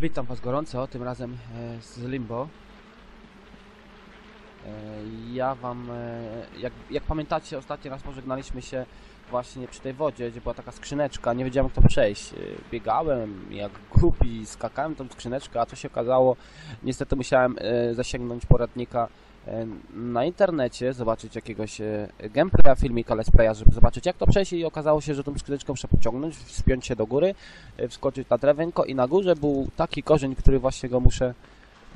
Witam Was gorąco, tym razem e, z Limbo. E, ja Wam, e, jak, jak pamiętacie, ostatni raz pożegnaliśmy się właśnie przy tej wodzie, gdzie była taka skrzyneczka, nie wiedziałem jak to przejść. Biegałem jak głupi, skakałem tą skrzyneczkę, a co się okazało, niestety musiałem zasięgnąć poradnika na internecie, zobaczyć jakiegoś e, gameplaya, filmika, let's playa, żeby zobaczyć jak to przejść i okazało się, że tą skrzyneczką trzeba pociągnąć, wspiąć się do góry, e, wskoczyć na drewienko i na górze był taki korzeń, który właśnie go muszę,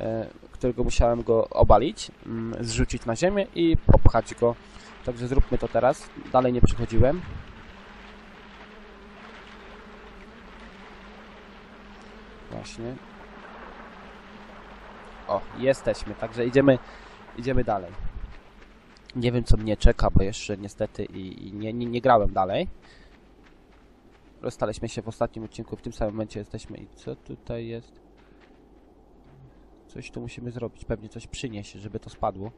e, którego musiałem go obalić, mm, zrzucić na ziemię i popchać go. Także zróbmy to teraz. Dalej nie przychodziłem. Właśnie. O, jesteśmy, także idziemy, idziemy dalej. Nie wiem co mnie czeka, bo jeszcze niestety i, i nie, nie, nie grałem dalej. Rozstaliśmy się w ostatnim odcinku, w tym samym momencie jesteśmy. I co tutaj jest? Coś tu musimy zrobić, pewnie coś przynieść, żeby to spadło.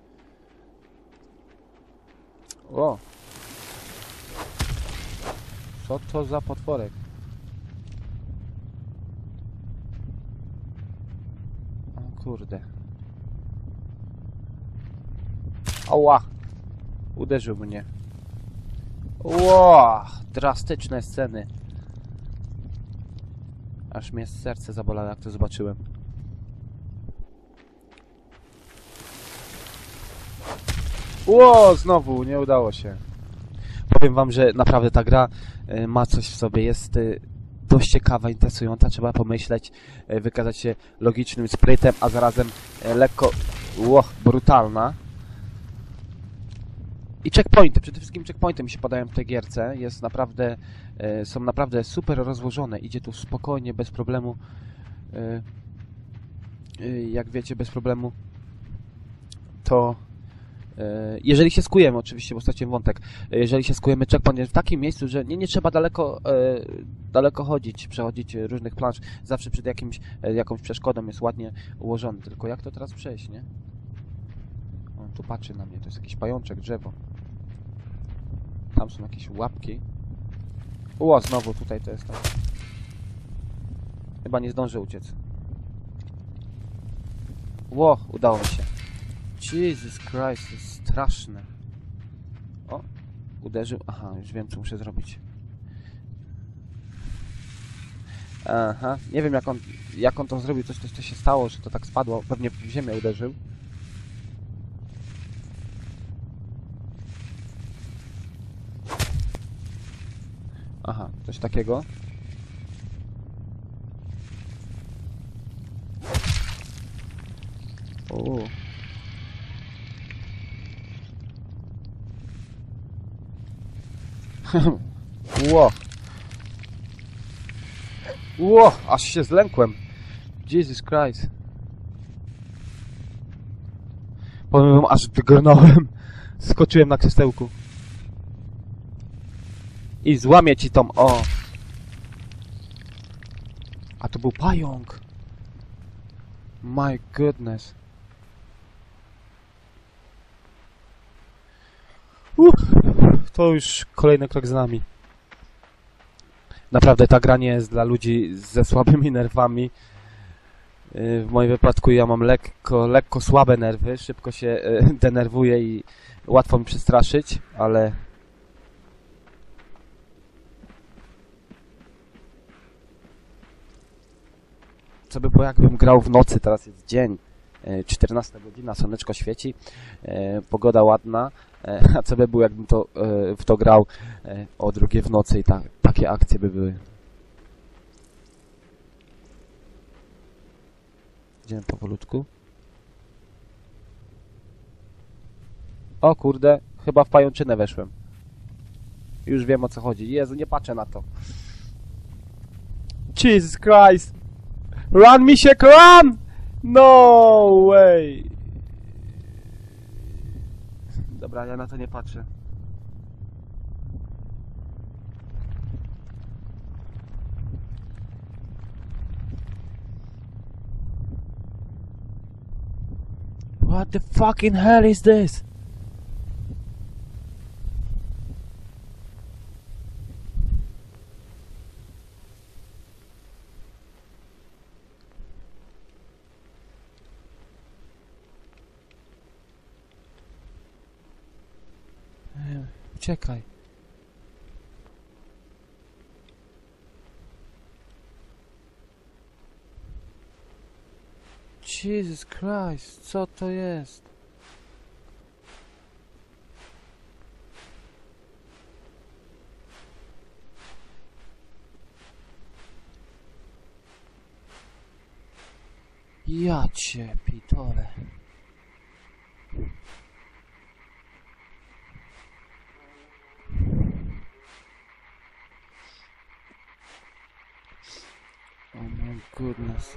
O! Co to za potworek? O kurde. Ała! Uderzył mnie. Ło! Drastyczne sceny. Aż mnie serce zabolało, jak to zobaczyłem. Ło! Znowu, nie udało się. Powiem wam, że naprawdę ta gra e, ma coś w sobie. Jest e, dość ciekawa, interesująca. Trzeba pomyśleć, e, wykazać się logicznym sprytem, a zarazem lekko ło, brutalna. I checkpointy, przede wszystkim checkpointy mi się podają w tej gierce. Jest naprawdę, e, są naprawdę super rozłożone. Idzie tu spokojnie, bez problemu. E, e, jak wiecie, bez problemu. To jeżeli się skujemy, oczywiście, bo straciłem wątek, jeżeli się skujemy checkpoint jest w takim miejscu, że nie, nie trzeba daleko, daleko chodzić, przechodzić różnych plansz, zawsze przed jakimś, jakąś przeszkodą jest ładnie ułożony. Tylko jak to teraz przejść, nie? On tu patrzy na mnie, to jest jakiś pajączek, drzewo. Tam są jakieś łapki. Ło, znowu tutaj to jest. Chyba nie zdążę uciec. Ło, udało mi się. Jesus Christ, jest straszne. O, uderzył. Aha, już wiem co muszę zrobić. Aha, nie wiem jak on, jak on to zrobił, coś, coś to się stało, że to tak spadło. Pewnie w ziemię uderzył. Aha, coś takiego. O. Ło. Ło, aż się zlękłem. Jesus Christ. Powiem wam, aż wygrnąłem. Skoczyłem na krzesełku. I złamię ci tą, o. To był pająk. My goodness. Uff, to już kolejny krok z nami. Naprawdę ta gra nie jest dla ludzi ze słabymi nerwami. W moim wypadku ja mam lekko, lekko słabe nerwy, szybko się yy, denerwuję i łatwo mi przestraszyć, ale co by było jakbym grał w nocy, teraz jest dzień, e, 14 godzina, słoneczko świeci, e, pogoda ładna, e, a co by było jakbym to, e, w to grał e, o drugie w nocy i ta, takie akcje by były. Idziemy powolutku. O kurde, chyba w pajączynę weszłem. Już wiem o co chodzi. Jezu, nie patrzę na to. Jesus Christ! Run, Misiek, run! No way! Dobra, ja na to nie patrzę. What the fucking hell is this? Uciekaj. Jesus Christ, co to jest? Ja cię pitole. Oh my goodness.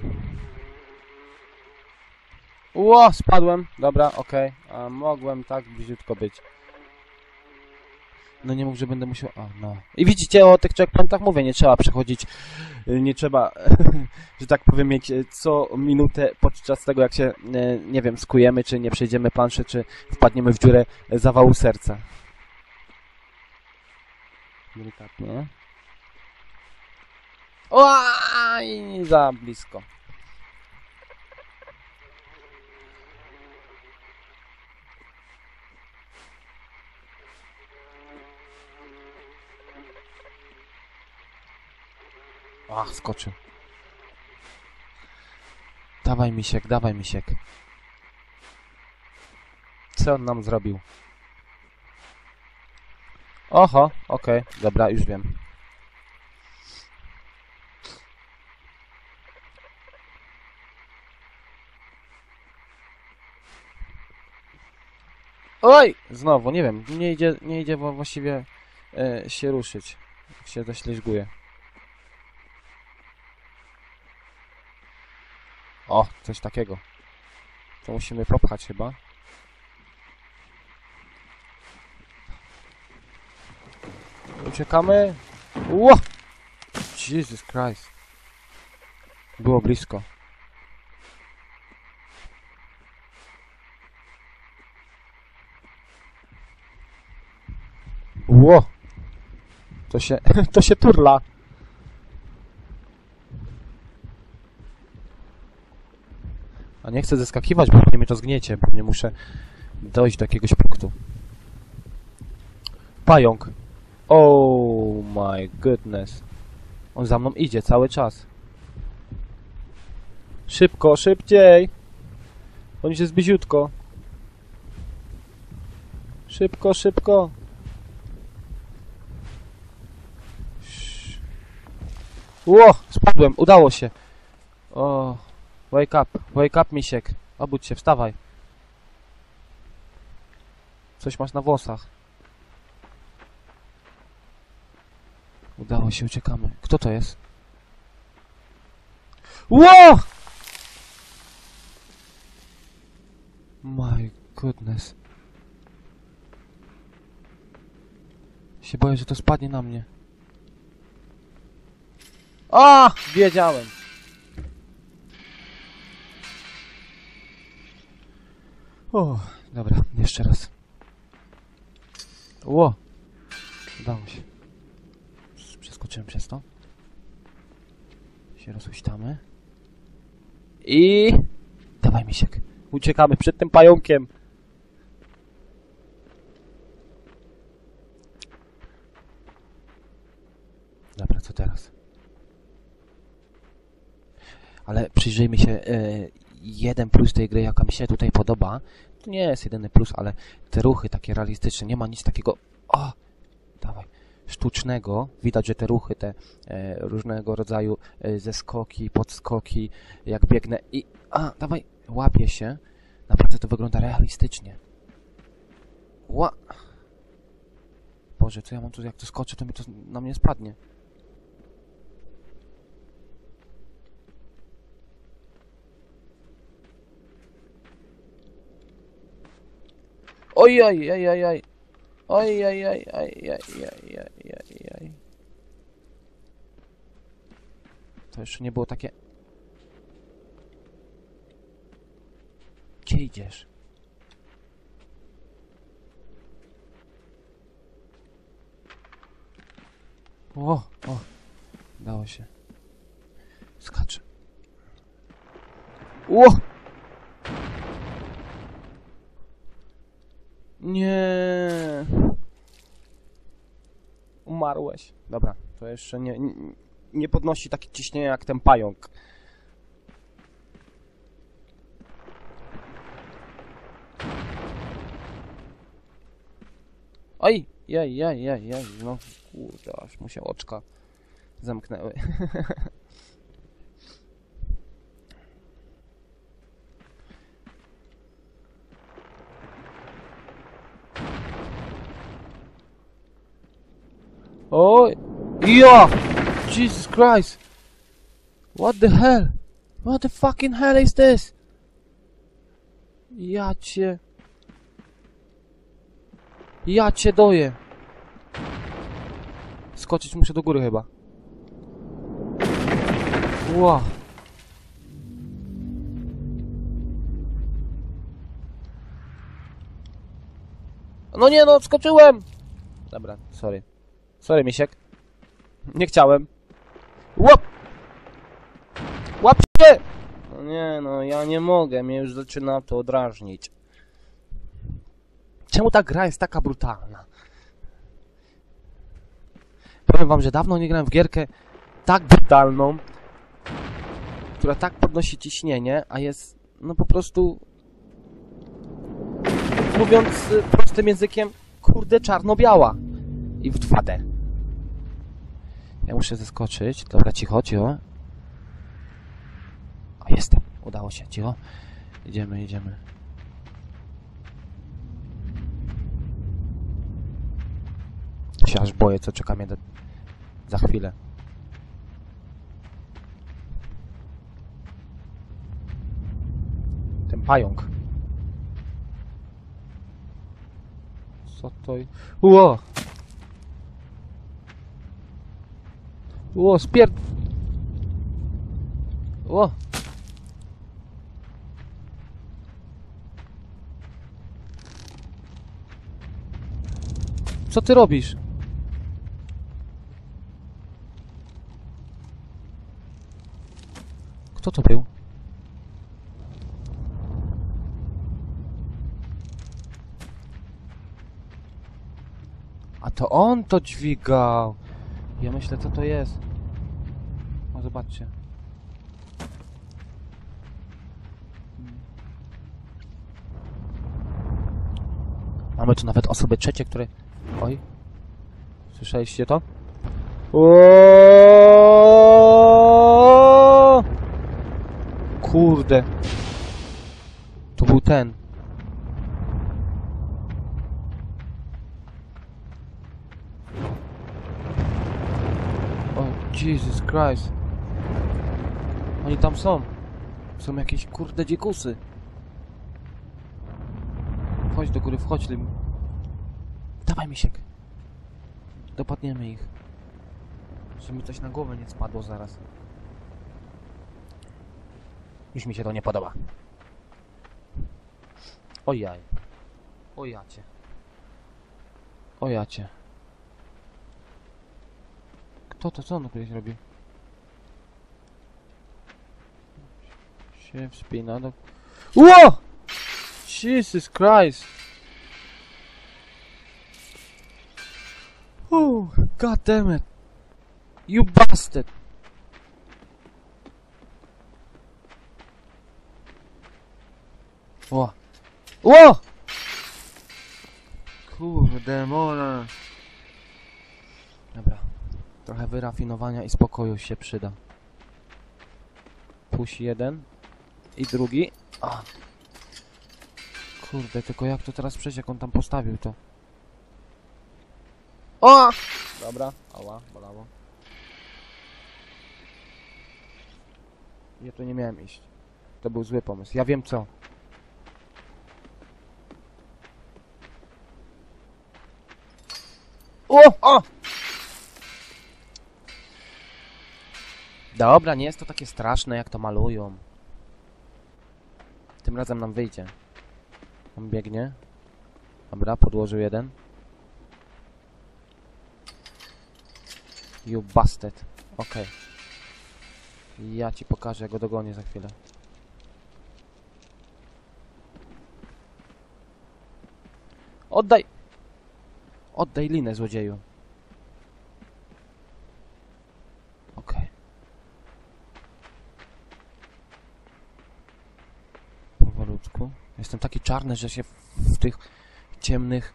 Ło, spadłem. Dobra, okej. A mogłem tak bliziutko być. No nie mów, że będę musiał... No. I widzicie, o tych checkpointach mówię, nie trzeba przechodzić, y, nie trzeba, że tak powiem, mieć y, co minutę podczas tego, jak się, y, nie wiem, skujemy, czy nie przejdziemy planszy, czy wpadniemy w dziurę zawału serca. Delikatnie. Oj, za blisko. Ach, skoczył. Dawaj misiek, dawaj misiek. Co on nam zrobił? Oho, okej, dobra, już wiem. Oj! Znowu, nie wiem, nie idzie, nie idzie wo- właściwie e, się ruszyć. Się zaślizguje. O, coś takiego. To musimy popchać chyba. Uciekamy. Ło! Jesus Christ. Było blisko. Ło! To się, to się turla. A nie chcę zeskakiwać, bo pewnie mnie to zgniecie, pewnie muszę dojść do jakiegoś punktu. Pająk. Oh my goodness. On za mną idzie cały czas. Szybko, szybciej! On idzie zbyziutko. Szybko, szybko. Ło, spadłem, udało się. O, wake up, wake up, misiek. Obudź się, wstawaj. Coś masz na włosach. Udało się, uciekamy. Kto to jest? Ło! My goodness. Się boję, że to spadnie na mnie. A! Wiedziałem. O, dobra, jeszcze raz. Ło! Udało się. Przeskoczyłem przez to. Się rozhuśtamy. I... Dawaj, misiek. Uciekamy przed tym pająkiem. Dobra, co teraz? Ale przyjrzyjmy się e, jeden plus tej gry, jaka mi się tutaj podoba. To nie jest jedyny plus, ale te ruchy takie realistyczne, nie ma nic takiego... O! Dawaj. Sztucznego. Widać, że te ruchy, te e, różnego rodzaju e, zeskoki, podskoki, jak biegnę i... A, dawaj, łapię się. Naprawdę to wygląda realistycznie. Ła... Boże, co ja mam tu, jak to skoczę, to mi to na mnie spadnie. Oj, oj, oj, oj, oj. Oj, oj, oj, oj, oj, oj, oj. To jeszcze nie było takie... Gdzie idziesz? O, o, dało się. Skaczę. Ło! Nie. Dobra, to jeszcze nie, nie, nie podnosi takie ciśnienie jak ten pająk. Oj, jej, jej, jej, jej, no kurde, aż mu się oczka zamknęły. Oj, ja! Jesus Christ! What the hell? What the fucking hell is this? Ja cię... Ja cię doję. Skoczyć muszę do góry chyba. Ła. No nie no, skoczyłem! Dobra, sorry. Sorry, misiek. Nie chciałem. Łap! Łap się! No nie no, ja nie mogę, mnie już zaczyna to drażnić. Czemu ta gra jest taka brutalna? Powiem wam, że dawno nie grałem w gierkę tak brutalną, która tak podnosi ciśnienie, a jest no po prostu mówiąc y, prostym językiem, kurde czarno-biała i w 2D. Ja muszę zeskoczyć. Dobra, cicho, cicho. O, jestem. Udało się, cicho. Idziemy, idziemy. się aż boję, co czeka mnie do... za chwilę. Ten pająk. Co to... Ło! Ło, spier... Ło! Co ty robisz? Kto to był? A to on to dźwigał. Ja myślę, co to jest. Zobaczcie. Mamy tu nawet osoby trzecie, które... Oj. Słyszeliście to? Kurde. To był ten. Jesus Christ. Oni tam są. Są jakieś kurde dzikusy. Wchodź do góry, wchodź Lim. Dawaj misiek. Dopadniemy ich. Żeby mi coś na głowę nie spadło zaraz. Już mi się to nie podoba. O jaj. O jacie. O jacie. Kto to? Co on tutaj robi? Się wspina do... Ło! Jesus Christ! Oh, god damn it! You bastard! Ło! Ło! Kurde, mole. Dobra. Trochę wyrafinowania i spokoju się przyda. Push jeden. I drugi. A. Kurde, tylko jak to teraz przejść, jak on tam postawił to? O! Dobra, ała, bolało. Ja tu nie miałem iść. To był zły pomysł. Ja wiem co. O! O! Dobra, nie jest to takie straszne, jak to malują. Razem nam wyjdzie. On biegnie. Dobra, podłożył jeden. You bastard. Okej. Ja ci pokażę, jak go dogonię za chwilę. Oddaj! Oddaj linę, złodzieju. Czarny, że się w, tych ciemnych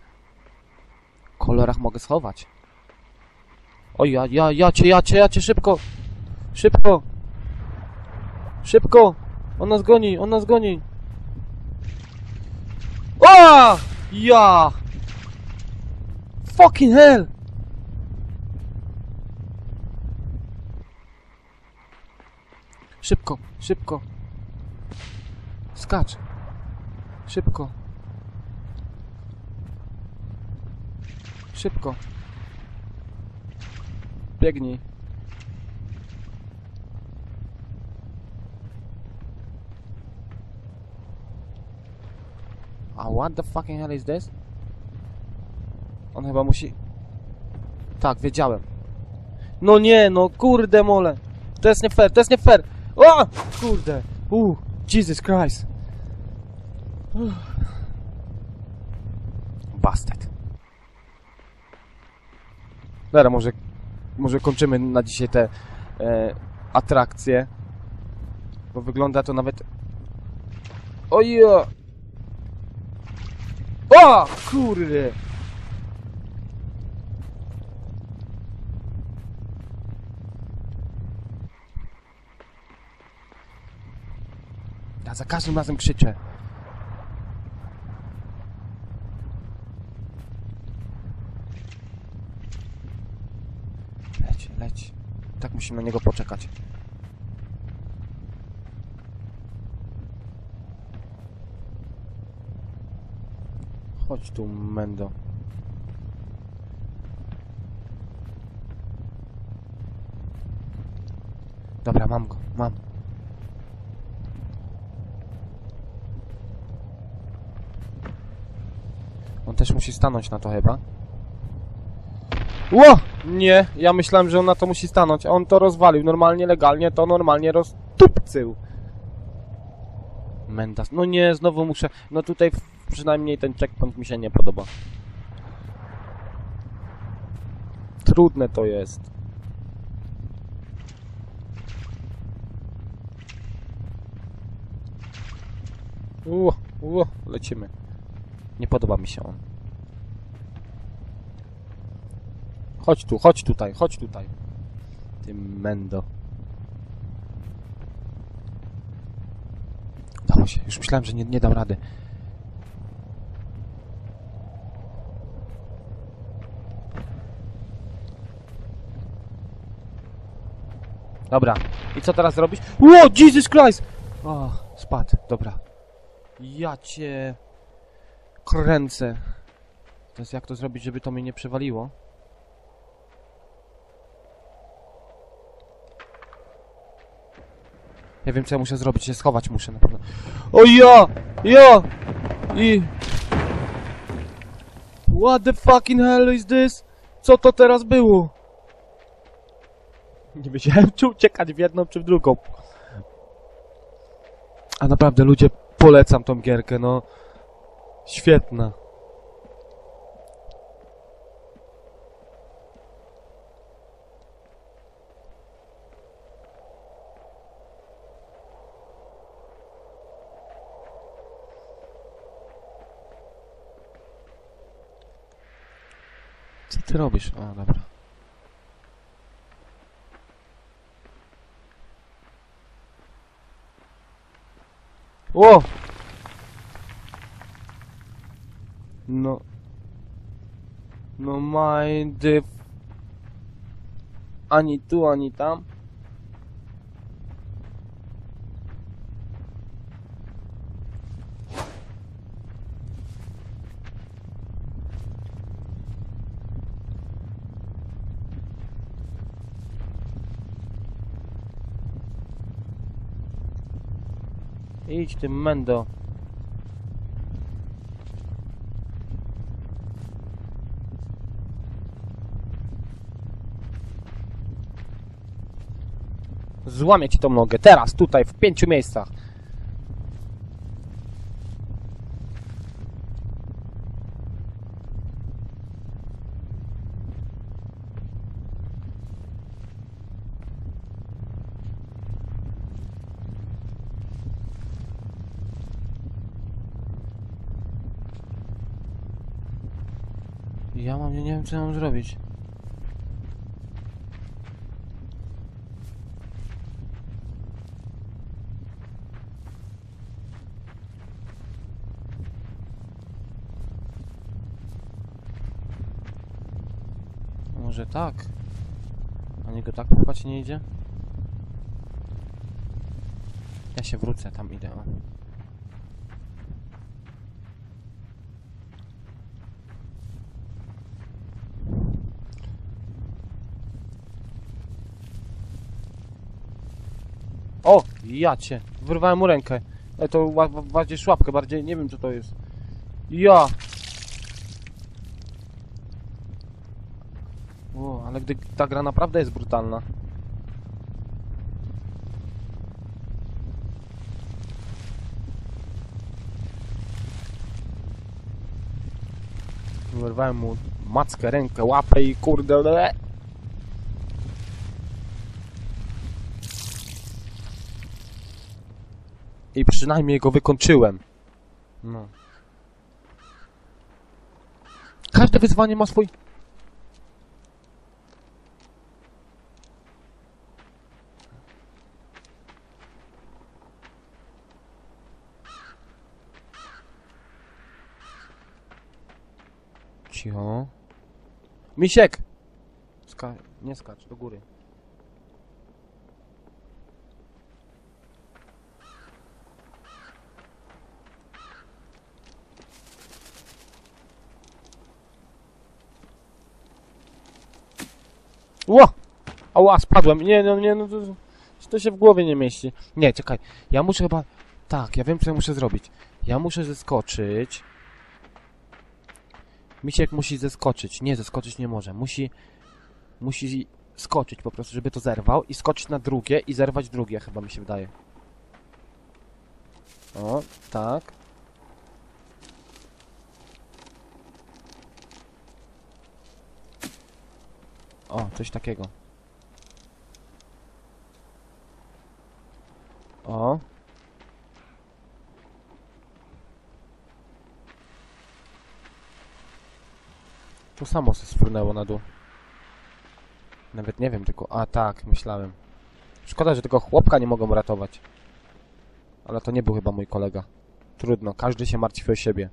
kolorach mogę schować. Oj, ja, ja, ja cię, ja cię, ja cię, szybko! Szybko! Szybko! On nas goni, on nas goni! O! Ja! Fucking hell! Szybko, szybko! Skacz! Szybko! Szybko! Biegnij! A what the fucking hell is this? On chyba musi... Tak, wiedziałem. No nie, no kurde mole. To jest nie fair, to jest nie fair. O! Kurde. Uh, Jesus Christ. Bastard. Dobra, może, może kończymy na dzisiaj te e, atrakcje. Bo wygląda to nawet... Ojo! O! Kurde! Ja za każdym razem krzyczę. Leć, leć. Tak musimy na niego poczekać. Chodź tu, Mendo. Dobra, mam go, mam. On też musi stanąć na to chyba. Ło! Nie, ja myślałem, że on na to musi stanąć, on to rozwalił normalnie, legalnie, to normalnie roztupcył. Mendas. No nie, znowu muszę... No tutaj przynajmniej ten checkpoint mi się nie podoba. Trudne to jest. Ło, ło, lecimy. Nie podoba mi się on. Chodź tu, chodź tutaj, chodź tutaj. Ty mendo. Udało się. Już myślałem, że nie, nie dam rady. Dobra. I co teraz zrobić? Ło, Jesus Christ! O, spadł. Dobra. Ja cię... Kręcę. To jest jak to zrobić, żeby to mnie nie przewaliło? Ja wiem, co ja muszę zrobić. Się schować muszę na pewno. O ja! Ja! I... What the fucking hell is this? Co to teraz było? Nie wiedziałem, czy uciekać w jedną, czy w drugą. A naprawdę, ludzie, polecam tą gierkę, no. Świetna. Robisz? O, dobra. Ło! No. No mind. Ani tu, ani tam. Idź ty mendo. Złamię ci tą nogę. Teraz, tutaj, w pięciu miejscach. Ja mam, ja nie wiem co mam zrobić. Może tak? A niego tak popchać nie idzie? Ja się wrócę, tam idę. O. O! Ja cię! Wyrwałem mu rękę. Ale to bardziej szłapkę, bardziej nie wiem co to jest. Ja! O, ale gdy ta gra naprawdę jest brutalna. Wyrwałem mu mackę, rękę, łapę i kurde... Le. I przynajmniej go wykończyłem. No. Każde wyzwanie ma swój... Cicho. Misiek! Ska nie skacz, do góry. Ło! Ała, spadłem. Nie, no, nie, no, to, to się w głowie nie mieści. Nie, czekaj. Ja muszę chyba... Tak, ja wiem, co ja muszę zrobić. Ja muszę zeskoczyć. Misiek musi zeskoczyć. Nie, zeskoczyć nie może. Musi... Musi skoczyć po prostu, żeby to zerwał i skoczyć na drugie i zerwać drugie, chyba mi się wydaje. O, tak. O, coś takiego. O. Tu samo się spłynęło na dół. Nawet nie wiem, tylko... A, tak, myślałem. Szkoda, że tego chłopka nie mogą ratować. Ale to nie był chyba mój kolega. Trudno, każdy się martwi o siebie.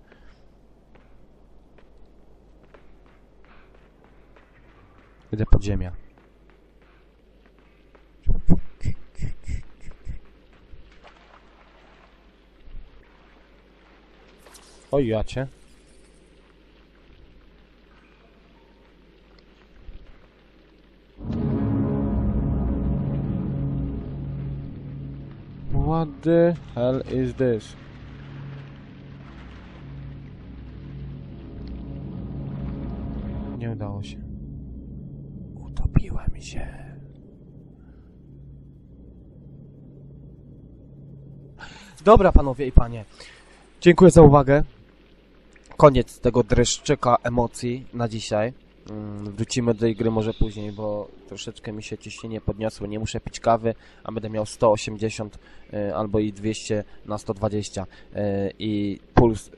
Idę pod ziemię. Oj. What the hell is this? Dobra, panowie i panie. Dziękuję za uwagę. Koniec tego dreszczyka emocji na dzisiaj. Mm, Wrócimy do tej gry może później, bo troszeczkę mi się ciśnienie podniosło. Nie muszę pić kawy, a będę miał 180 y, albo i 200 na 120 y, i puls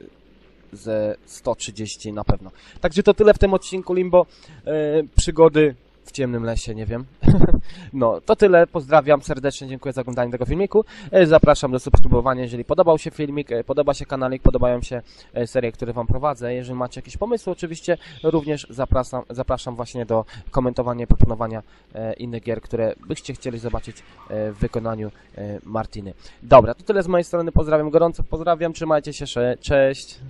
ze 130 na pewno. Także to tyle w tym odcinku Limbo. Y, Przygody w ciemnym lesie, nie wiem. No, to tyle. Pozdrawiam serdecznie, dziękuję za oglądanie tego filmiku. Y, Zapraszam do subskrybowania, jeżeli podobał się filmik, y, podoba się kanalik, podobają się y, serie, które Wam prowadzę. Jeżeli macie jakieś pomysły, oczywiście również zapraszam, zapraszam właśnie do komentowania i proponowania e, innych gier, które byście chcieli zobaczyć e, w wykonaniu e, Martiny. Dobra, to tyle z mojej strony. Pozdrawiam gorąco, pozdrawiam, trzymajcie się, cześć.